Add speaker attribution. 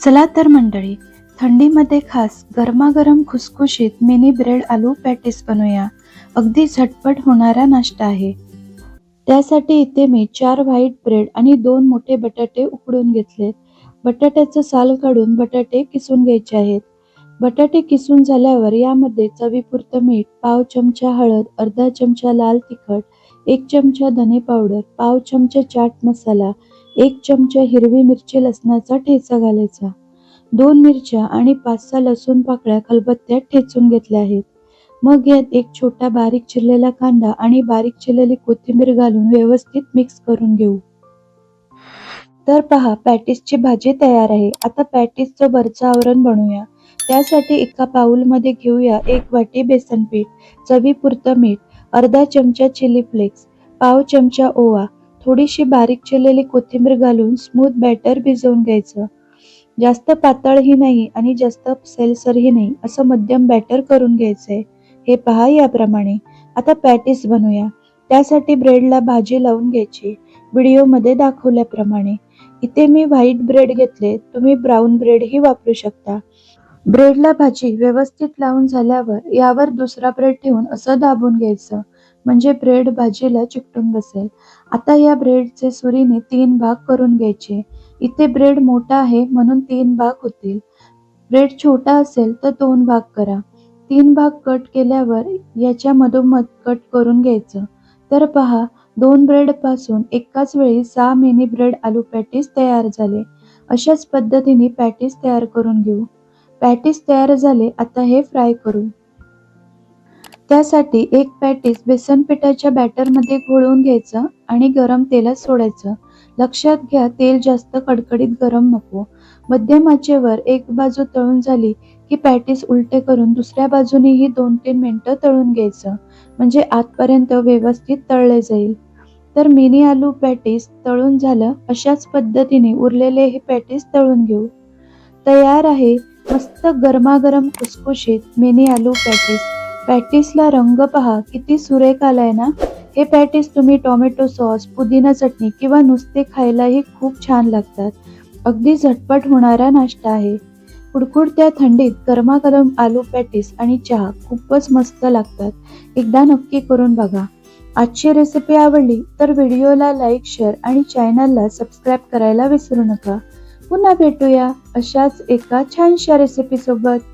Speaker 1: चला तर मंडळी थंडीमध्ये खास गरमागरम खुसखुशीत मिनी ब्रेड आलू पॅटीस बनवूया. अगदी झटपट होणारा नाश्ता आहे. त्यासाठी इथे मी चार व्हाईट ब्रेड आणि दोन मोठे बटाटे उकडून घेतलेत बटाट्याचं साल काढून बटाटे किसून घ्यायचे आहेत. बटाटे किसून झाल्यावर यामध्ये चवीपुरतं मीठ पाव चमचा हळद अर्धा चमचा लाल तिखट एक चमचा धने पावडर पाव चमचा चाट मसाला एक चमचा हिरवी मिरची लसणाचा ठेचा घालायचा. दोन मिरच्या आणि पाच सहा लसूण पाकळ्या खलबत्त्यात ठेचून घेतल्या आहेत. मग यात एक छोटा बारीक चिरलेला कांदा आणि बारीक चिरलेली कोथिंबीर घालून व्यवस्थित मिक्स करून घेऊ. तर पहा पॅटीसची भाजी तयार आहे. आता पॅटीसचं वरचं आवरण बनवूया. त्यासाठी एका पाऊलमध्ये घेऊया एक वाटी बेसन पीठ चवीपुरतं मीठ अर्धा चमचा चिली फ्लेक्स पाव चमचा ओवा थोडीशी बारीक चिरलेली कोथिंबीर घालून स्मूथ बॅटर भिजवून घ्यायचं. जास्त पातळही नाही आणि जास्त सेलसरही नाही असं मध्यम बॅटर करून घ्यायचंय. हे पहा याप्रमाणे. आता पॅटीस बनवूया. त्यासाठी ब्रेडला भाजी लावून घ्यायची. व्हिडिओमध्ये दाखवल्याप्रमाणे. इथे मी व्हाईट ब्रेड घेतले. तुम्ही ब्राऊन ब्रेडही वापरू शकता. ब्रेडला भाजी व्यवस्थित लावून झाल्यावर यावर दुसरा ब्रेड ठेवून असं दाबून घ्यायचं म्हणजे ब्रेड भाजीला चिकटून बसेल. आता या ब्रेडचे सुरीने तीन भाग करून घ्यायचे. इथे ब्रेड मोठा आहे म्हणून तीन भाग होतील. ब्रेड छोटा असेल तर दोन भाग करा. तीन भाग कट केल्यावर याच्या मधोमध कट करून घ्यायचं. तर पहा दोन ब्रेडपासून एकाच वेळी सहा मिनी ब्रेड आलू पॅटीस तयार झाले. अशाच पद्धतीने पॅटीस तयार करून घेऊ. पॅटीस तयार झाले आता हे फ्राय करू त्यासाठी एक पॅटीस बेसन पिठाच्या बॅटरमध्ये घोळवून घ्यायचं आणि गरम तेलात सोडायचं. लक्षात घ्या तेल जास्त कडकडीत गरम नको. मध्यम आचेवर एक बाजू तळून झाली की पॅटीस उलटे करून दुसऱ्या बाजूनेही दोन तीन मिनिटं तळून घ्यायचं म्हणजे आतपर्यंत व्यवस्थित तळले जाईल. तर मिनी आलू पॅटीस तळून झालं अशाच पद्धतीने उरलेले हे पॅटीस तळून घेऊ. तयार आहे मस्त गरमागरम खुसखुशीत मिनी आलू पॅटीस. पॅटीसला रंग पहा किती सुरेख आलाय ना? हे पॅटीस तुम्ही टोमॅटो सॉस पुदिना चटणी किंवा नुसते खायलाही खूप छान लागतात. अगदी झटपट होणारा नाश्ता आहे. कुडकुडत्या थंडीत गरमागरम आलू पॅटीस आणि चहा खूपच मस्त लागतात. एकदा नक्की करून बघा. आजची रेसिपी आवडली तर व्हिडिओला लाईक शेअर आणि चॅनलला सबस्क्राईब करायला विसरू नका. पुन्हा भेटूया अशाच एका छानशा रेसिपी सोबत.